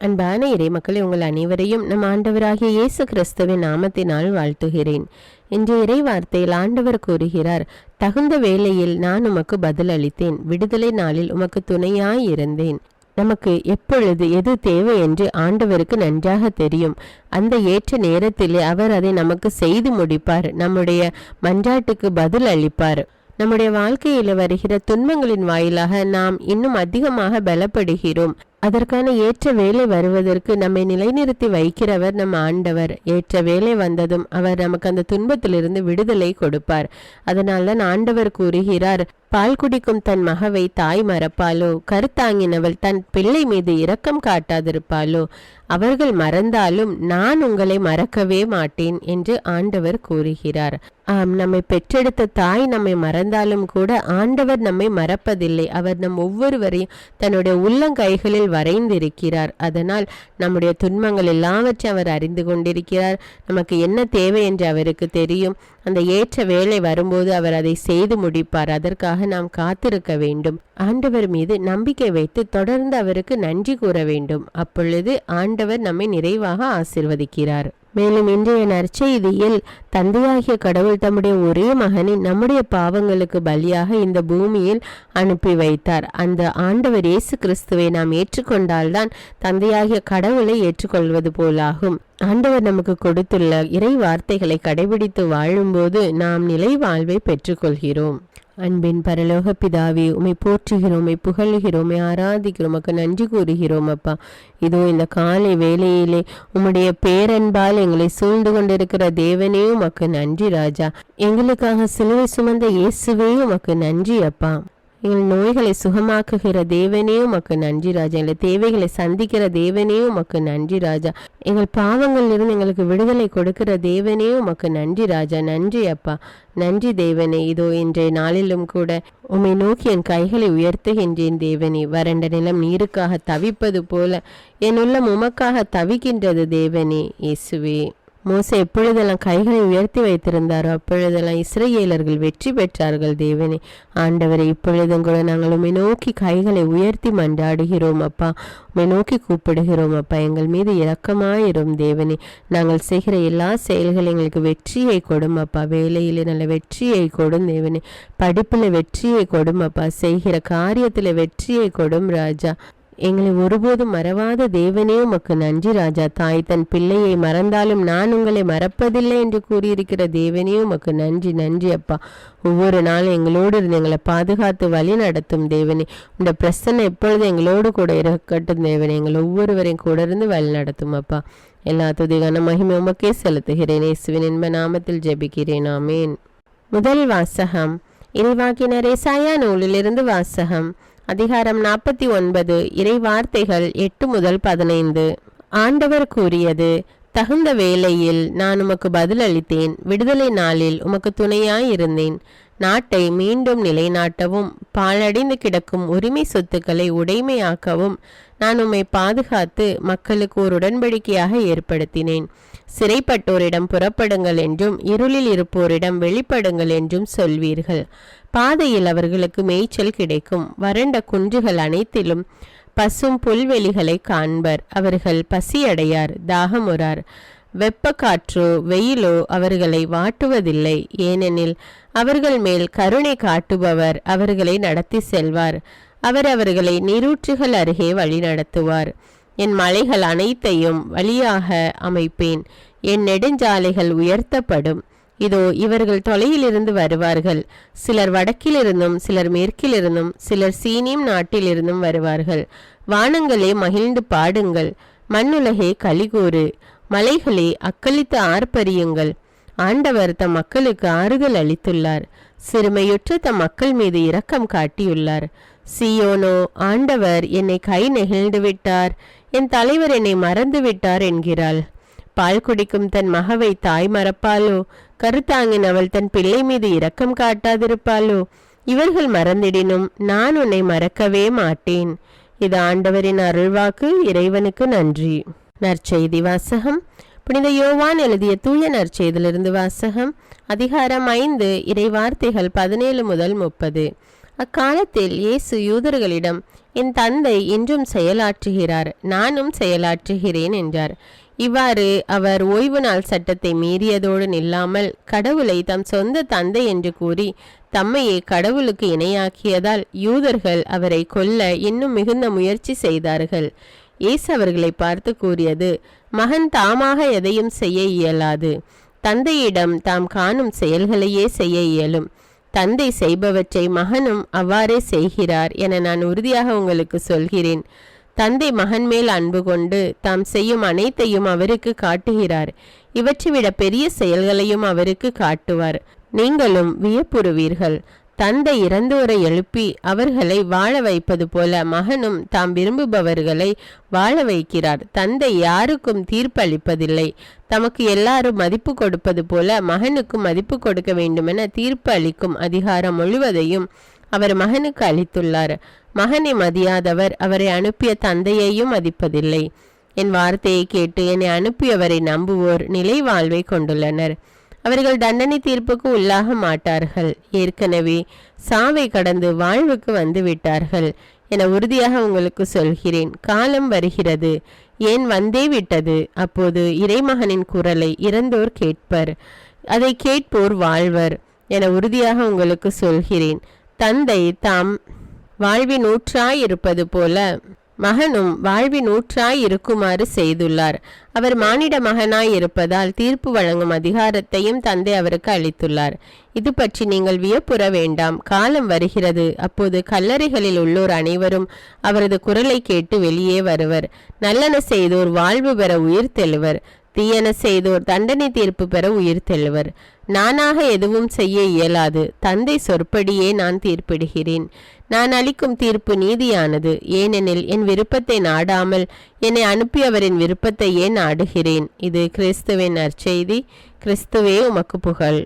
அன்பான இறைமக்களை உங்கள் அனைவரையும் நம் ஆண்டவராகிய இயேசு கிறிஸ்துவின் நாமத்தினால் வாழ்த்துகிறேன். இன்று இறை வார்த்தையில் ஆண்டவர் கூறுகிறார் தகுந்த வேளையில் நான் உமக்கு பதில் அளித்தேன் விடுதலை நாளில் உமக்கு துணையாய் இருந்தேன். நமக்கு எப்பொழுது எது தேவை என்று ஆண்டவருக்கு நன்றாக தெரியும். அந்த ஏற்ற நேரத்திலே அவர் அதை நமக்கு செய்து முடிப்பார் நம்முடைய மன்றாட்டுக்கு பதில் அளிப்பார். நம்முடைய வாழ்க்கையில் வருகிற துன்பங்களின் வாயிலாக நாம் இன்னும் அதிகமாக பலப்படுகிறோம். அதற்கான ஏற்ற வேலை வருவதற்கு நம்மை நிலைநிறுத்தி வைக்கிறவர் நம் ஆண்டவர். ஏற்ற வேலை வந்ததும் அவர் நமக்கு அந்த துன்பத்திலிருந்து விடுதலை கொடுப்பார். அதனால் தான் ஆண்டவர் கூறுகிறார் பால் குடிக்கும் தன் மகவை தாய் மறப்பாலோ கருத்தாங்கினவள் தன் பிள்ளை மீது இரக்கம் காட்டாதிருப்பாளோ? அவர்கள் மறந்தாலும் நான் உங்களை மறக்கவே மாட்டேன் என்று ஆண்டவர் கூறுகிறார். ஆம் நம்மை பெற்றெடுத்த தாய் நம்மை மறந்தாலும் கூட ஆண்டவர் நம்மை மறப்பதில்லை. அவர் நம் ஒவ்வொருவரையும் தன்னுடைய உள்ளங்கைகளில் வரைந்திருக்கிறார். அதனால் நம்முடைய துன்பங்கள் எல்லாவற்றையும் அவர் அறிந்து கொண்டிருக்கிறார். நமக்கு என்ன தேவை என்று அவருக்கு தெரியும். அந்த ஏற்ற வேலை வரும்போது அவர் அதை செய்து முடிப்பார். அதற்காக நாம் காத்திருக்க வேண்டும். ஆண்டவர் மீது நம்பிக்கை வைத்து தொடர்ந்து அவருக்கு நன்றி கூற வேண்டும். அப்பொழுது ஆண்டவர் நம்மை நிறைவாக ஆசிர்வதிக்கிறார். மேலும் இன்றைய நற்செய்தியில் தந்தையாகிய கடவுள் தம்முடைய ஒரே மகனை நம்முடைய பாவங்களுக்கு பலியாக இந்த பூமியில் அனுப்பி வைத்தார். அந்த ஆண்டவர் இயேசு கிறிஸ்துவை நாம் ஏற்றுக்கொண்டால்தான் தந்தையாகிய கடவுளை ஏற்றுக்கொள்வது போலாகும். ஆண்டவர் நமக்கு கொடுத்துள்ள இறை வார்த்தைகளை கடைபிடித்து வாழும்போது நாம் நிலை வாழ்வை பெற்றுக்கொள்கிறோம். அன்பின் பரலோக பிதாவே உமை போற்றுகிறோம் உமை புகழ்கிறோம் உமை ஆராதிக்கிறோம் உமக்கு நன்றி கூறுகிறோம் அப்பா. இதோ இந்த காலை வேலையிலே உம்முடைய பேரன்பால் எங்களை சூழ்ந்து கொண்டிருக்கிற தேவனே உமக்கு நன்றி ராஜா. எங்களுக்காக சிலுவை சுமந்த இயேசுவே உமக்கு நன்றி அப்பா. எங்கள் நோய்களை சுகமாக்குகிற தேவனே உமக்கு நன்றி ராஜா. எங்கள் தேவைகளை சந்திக்கிற தேவனே உமக்கு நன்றி ராஜா. எங்கள் பாவங்களில் இருந்து எங்களுக்கு விடுதலை கொடுக்கிற தேவனே உமக்கு நன்றி ராஜா. நன்றி அப்பா. நன்றி தேவனே. இதோ இன்றைய நாளிலும் கூட உம்மை நோக்கி என் கைகளை உயர்த்துகின்றேன் தேவனே. வறண்ட நிலம் நீருக்காக தவிப்பது போல என் உள்ளம் உமக்காக தவிக்கின்றது தேவனே. இயேசுவே. மோச எப்பொழுதெல்லாம் கைகளை உயர்த்தி வைத்திருந்தாரோ அப்பொழுதெல்லாம் இஸ்ரேலர்கள் வெற்றி பெற்றார்கள் தேவனே. ஆண்டவரை இப்பொழுதும் கூட நாங்கள் உண்மை நோக்கி கைகளை உயர்த்தி மன்றாடுகிறோம் அப்பா. உண்மை நோக்கி கூப்பிடுகிறோம் அப்பா. எங்கள் மீது இரக்கமாயிரும் தேவனே. நாங்கள் செய்கிற எல்லா செயல்களும் எங்களுக்கு வெற்றியை கொடும் அப்பா. வேலையிலே நல்ல வெற்றியை கொடும் தேவனே. படிப்பில் வெற்றியை கொடும் அப்பா. செய்கிற காரியத்தில் வெற்றியை கொடும் ராஜா. எங்களை ஒருபோதும் மறவாத தேவனே உமக்கு நன்றி ராஜா. தாய் தன் பிள்ளையை மறந்தாலும் நான் உங்களை மறப்பதில்லை என்று கூறியிருக்கிற தேவனே உமக்கு நன்றி நன்றி அப்பா. ஒவ்வொரு நாளும் எங்களோடு இருந்து எங்களை பாதுகாத்து வழி நடத்தும் தேவனே. இந்த பிரசன்னை எப்பொழுது எங்களோடு கூட இருக்கட்டும் தேவனே. எங்களை ஒவ்வொருவரையும் கூட இருந்து வழி நடத்தும் அப்பா. எல்லா துதிகான மகிமை உமக்கே செலுத்துகிறேன். இயேசுவின் இன்ப நாமத்தில் ஜெபிக்கிறேன். ஆமேன். முதல் வாசகம். இறைவாக்கினரே சாயா நூலிலிருந்து வாசகம். அதிகாரம் நாற்பத்தி ஒன்பது இறை வார்த்தைகள் எட்டு முதல் பதினைந்து. ஆண்டவர் கூறியது தகுந்த வேளையில் நான் உமக்கு பதில் அளித்தேன் விடுதலை நாளில் உமக்கு துணையாய் இருந்தேன் நாட்டை மீண்டும் நிலைநாட்டவும் பாழடைந்து கிடக்கும் உரிமை சொத்துக்களை உடைமையாக்கவும் நான் உம்மை பாதுகாத்து மக்களுக்கு ஒரு உடன்படிக்கையாக ஏற்படுத்தினேன். சிறைப்பட்டோரிடம் புறப்படுங்கள் என்றும் இருளில் இருப்போரிடம் வெளிப்படுங்கள் என்றும் சொல்வீர்கள். பாதையில் அவர்களுக்கு மேய்ச்சல் கிடைக்கும். வறண்ட குன்றுகள் அனைத்திலும் பசும் புல்வெளிகளை காண்பர். அவர்கள் பசியடையார் தாகமுறார் வெப்பக்காற்றோ வெயிலோ அவர்களை வாட்டுவதில்லை. ஏனெனில் அவர்கள் மேல் கருணை காட்டுபவர் அவர்களை நடத்தி செல்வார். அவர் அவர்களை நீரூற்றுகள் அருகே வழி நடத்துவார். என் மலைகள் அனைத்தையும் வழியாக அமைப்பேன். என் நெடுஞ்சாலைகள் உயர்த்தப்படும். இதோ இவர்கள் தொலையிலிருந்து வருவார்கள். சிலர் வடக்கிலிருந்தும் சிலர் மேற்கிலிருந்தும் சிலர் சீனியம் நாட்டிலிருந்தும் வருவார்கள். வானங்களே மகிழ்ந்து பாடுங்கள். மண்ணுலகே கலிகூறு மலைகளே அக்களித்து ஆர்ப்பரியுங்கள். ஆண்டவர் தம் மக்களுக்கு ஆறுதல் அளித்துள்ளார். சிறுமையுற்ற தம் மக்கள் மீது இரக்கம் காட்டியுள்ளார். சியோனோ ஆண்டவர் என்னை கை நெகிழ்ந்து விட்டார் என் தலைவர் என்னை மறந்து விட்டார் என்கிறாள். பால் குடிக்கும் தன் மகவை தாய் மறப்பாளோ? கருத்தாங்கின் அவள் தன் பிள்ளை மீது இரக்கம் காட்டாதிருப்பாளோ? இவர்கள் மறந்திடினும் நான் உன்னை மறக்கவே மாட்டேன். இது ஆண்டவரின் அருள்வாக்கு இறைவனுக்கு நன்றி. நற்செய்தி வாசகம். புனித யோவான் எழுதிய தூய நற்செய்திலிருந்து வாசகம். அதிகாரம் ஐந்து இறைவார்த்தைகள் பதினேழு முதல் முப்பது. அக்காலத்தில் இயேசு யூதர்களிடம் என் தந்தை இன்றும் செயலாற்றுகிறார் நானும் செயலாற்றுகிறேன் என்றார். இவ்வாறு அவர் ஓய்வு நாள் சட்டத்தை மீறியதோடு நில்லாமல் கடவுளை தம் சொந்த தந்தை என்று கூறி தம்மையே கடவுளுக்கு இணையாக்கியதால் யூதர்கள் அவரை கொல்ல இன்னும் மிகுந்த முயற்சி செய்தார்கள். இயேசு அவர்களை பார்த்து கூறியது மகன் தாமாக எதையும் செய்ய இயலாது. தந்தையிடம் தாம் காணும் செயல்களையே செய்ய இயலும். தந்தை செய்பவற்றை மகனும் அவ்வாறே செய்கிறார் என நான் உறுதியாக உங்களுக்கு சொல்கிறேன். தந்தை மகன் மேல் அன்பு கொண்டு தாம் செய்யும் அனைத்தையும் அவருக்கு காட்டுகிறார். இவற்றை விட பெரிய செயல்களையும் அவருக்கு காட்டுவார். நீங்களும் வியப்புறுவீர்கள். தந்தை இறந்தோரை எழுப்பி அவர்களை வாழ வைப்பது போல மகனும் தாம் விரும்புபவர்களை வாழ வைக்கிறார். தந்தை யாருக்கும் தீர்ப்பு தமக்கு எல்லாரும் மதிப்பு கொடுப்பது போல மகனுக்கு மதிப்பு கொடுக்க வேண்டுமென தீர்ப்பு அளிக்கும் அதிகாரம் முழுவதையும் அவர் மகனுக்கு அளித்துள்ளார். மகனை மதியாதவர் அவரை அனுப்பிய தந்தையையும் மதிப்பதில்லை. என் வார்த்தையை கேட்டு என்னை அனுப்பியவரை நம்புவோர் நிலை வாழ்வை கொண்டுள்ளனர். அவர்கள் தண்டனை தீர்ப்புக்கு உள்ளாக மாட்டார்கள். ஏற்கனவே சாவை கடந்து வாழ்வுக்கு வந்து விட்டார்கள் என உறுதியாக உங்களுக்கு சொல்கிறேன். காலம் வருகிறது. ஏன் வந்தே விட்டது? அப்போது இறைமகனின் குரலை இறந்தோர் கேட்பர். அதை கேட்போர் வாழ்வர் என உறுதியாக உங்களுக்கு சொல்கிறேன். தந்தை தாம் வாழ்வின் நூற்றாய் இருப்பது போல மகனும் வாழ்வின் ஊற்றாய் இருக்குமாறு செய்துள்ளார். அவர் மானிட மகனாய் இருப்பதால் தீர்ப்பு வழங்கும் அதிகாரத்தையும் தந்தை அவருக்கு அளித்துள்ளார். இது பற்றி நீங்கள் வியப்புற வேண்டாம். காலம் வருகிறது. அப்போது கல்லறைகளில் உள்ளோர் அனைவரும் அவரது குரலை கேட்டு வெளியே வருவர். நல்லன செய்தோர் வாழ்வு பெற உயிர் தெழுவர். தீயன செய்தோர் தண்டனை தீர்ப்பு பெற உயிர் தெழுவர் நானாக எதுவும் செய்ய இயலாது. தந்தை சொற்படியே நான் தீர்ப்பிடுகிறேன். நான் அளிக்கும் தீர்ப்பு நீதியானது. ஏனெனில் என் விருப்பத்தை நாடாமல் என்னை அனுப்பியவரின் விருப்பத்தையே நாடுகிறேன். இது கிறிஸ்துவின் நற்செய்தி. கிறிஸ்துவே உமக்கு புகழ்.